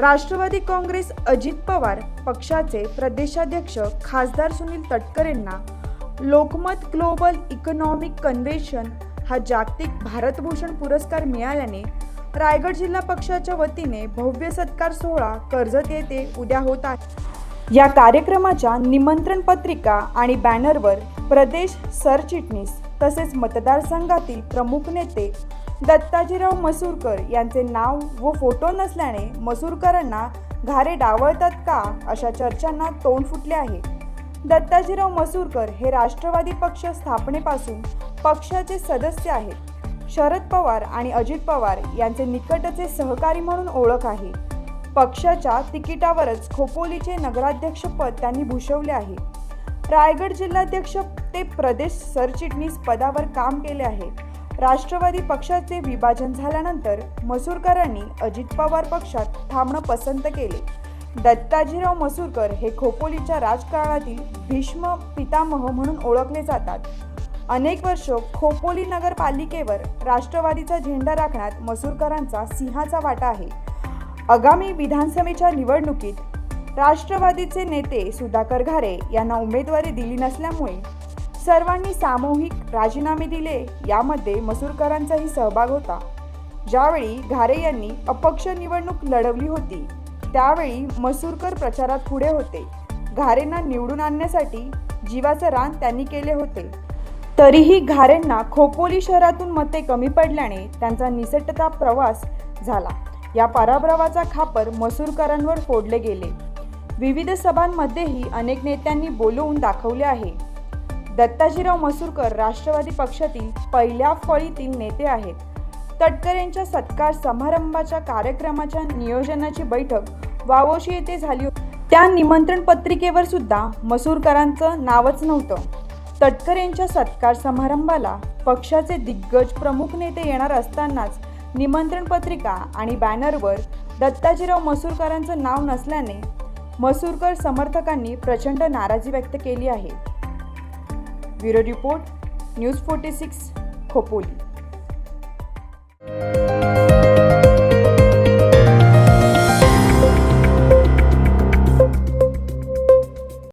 राष्ट्रवादी काँग्रेस अजित पवार पक्षाचे प्रदेशाध्यक्ष खासदार सुनील तटकरेंना लोकमत ग्लोबल इकॉनॉमिक कन्व्हेन्शन हा जागतिक भारतभूषण पुरस्कार मिळाल्याने रायगड जिल्हा पक्षाच्या वतीने भव्य सत्कार सोहळा कर्जत येथे उद्या होत आहे. या कार्यक्रमाच्या निमंत्रण पत्रिका आणि बॅनरवर प्रदेश सरचिटणीस तसेच मतदारसंघातील प्रमुख नेते दत्ताजीराव मसूरकर यांचे नाव व फोटो नसल्याने मसूरकरांना घारे डावळतात का अशा चर्चांना तोंड फुटले आहे. दत्ताजीराव मसूरकर हे राष्ट्रवादी पक्ष स्थापनेपासून पक्षाचे सदस्य आहेत. शरद पवार आणि अजित पवार यांचे निकटचे सहकारी म्हणून ओळख आहे. पक्षाच्या तिकिटावरच खोपोलीचे नगराध्यक्षपद त्यांनी भूषवले आहे. रायगड जिल्हाध्यक्ष ते प्रदेश सरचिटणीस पदावर काम केले आहे. राष्ट्रवादी पक्षाचे विभाजन झाल्यानंतर मसूरकरांनी अजित पवार पक्षात थांबणं पसंत केले. दत्ताजीराव मसूरकर हे खोपोलीच्या राजकारणातील भीष्म पितामह म्हणून ओळखले जातात. अनेक वर्ष खोपोली नगरपालिकेवर राष्ट्रवादीचा झेंडा राखण्यात मसूरकरांचा सिंहाचा वाटा आहे. आगामी विधानसभेच्या निवडणुकीत राष्ट्रवादीचे नेते सुधाकर घारे यांना उमेदवारी दिली नसल्यामुळे सर्वांनी सामूहिक राजीनामे दिले. यामध्ये मसूरकरांचाही सहभाग होता. ज्यावेळी घारे यांनी अपक्ष निवडणूक लढवली होती त्यावेळी मसूरकर प्रचारात पुढे होते. घारेंना निवडून आणण्यासाठी जीवाचं रान त्यांनी केले होते. तरीही घारेंना खोपोली शहरातून मते कमी पडल्याने त्यांचा निसटता प्रवास झाला. या पराभवाचा खापर मसूरकरांवर फोडले गेले. विविध सभांमध्येही अनेक नेत्यांनी बोलवून दाखवले आहे. दत्ताजीराव मसूरकर राष्ट्रवादी पक्षातील पहिल्या फळीतील नेते आहेत. तटकरेंच्या सत्कार समारंभाच्या कार्यक्रमाच्या नियोजनाची बैठक वावोशी येथे झाली त्या निमंत्रण पत्रिकेवर सुद्धा मसूरकरांचं नावच नव्हतं. तटकरेंच्या सत्कार समारंभाला पक्षाचे दिग्गज प्रमुख नेते येणार असतानाच निमंत्रण पत्रिका आणि बॅनरवर दत्ताजीराव मसूरकरांचं नाव नसल्याने मसूरकर समर्थकांनी प्रचंड नाराजी व्यक्त केली आहे. bureau report news forty six Khopoli